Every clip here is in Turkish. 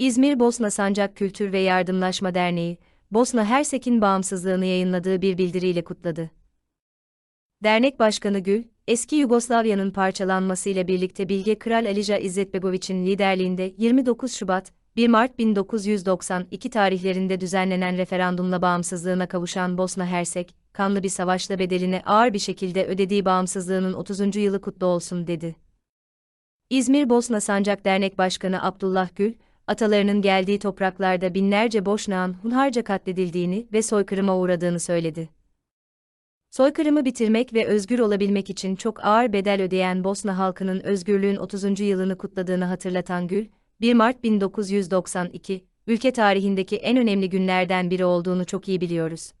İzmir Bosna Sancak Kültür ve Yardımlaşma Derneği, Bosna Hersek'in bağımsızlığını yayınladığı bir bildiriyle kutladı. Dernek Başkanı Gül, eski Yugoslavya'nın parçalanmasıyla birlikte Bilge Kral Alija İzzetbegoviç'in liderliğinde 29 Şubat, 1 Mart 1992 tarihlerinde düzenlenen referandumla bağımsızlığına kavuşan Bosna Hersek, kanlı bir savaşla bedelini ağır bir şekilde ödediği bağımsızlığının 30. yılı kutlu olsun dedi. İzmir Bosna Sancak Dernek Başkanı Abdullah Gül, atalarının geldiği topraklarda binlerce Boşnağın hunharca katledildiğini ve soykırıma uğradığını söyledi. Soykırımı bitirmek ve özgür olabilmek için çok ağır bedel ödeyen Bosna halkının özgürlüğün 30. yılını kutladığını hatırlatan Gül, 1 Mart 1992, ülke tarihindeki en önemli günlerden biri olduğunu çok iyi biliyoruz.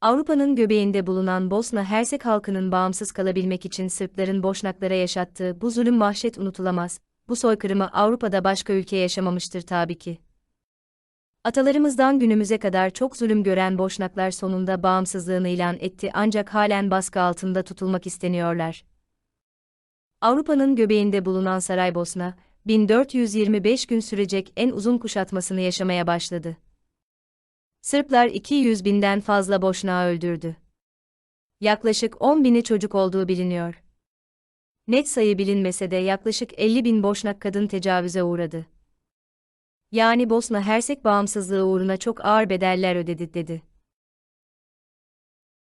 Avrupa'nın göbeğinde bulunan Bosna Hersek halkının bağımsız kalabilmek için Sırpların Boşnaklara yaşattığı bu zulüm vahşet unutulamaz, bu soykırımı Avrupa'da başka ülke yaşamamıştır tabii ki. Atalarımızdan günümüze kadar çok zulüm gören Boşnaklar sonunda bağımsızlığını ilan etti ancak halen baskı altında tutulmak isteniyorlar. Avrupa'nın göbeğinde bulunan Saraybosna, 1425 gün sürecek en uzun kuşatmasını yaşamaya başladı. Sırplar 200 binden fazla Boşnağı öldürdü. Yaklaşık 10 bini çocuk olduğu biliniyor. Net sayı bilinmese de yaklaşık 50 bin Boşnak kadın tecavüze uğradı. Yani Bosna Hersek bağımsızlığı uğruna çok ağır bedeller ödedi dedi.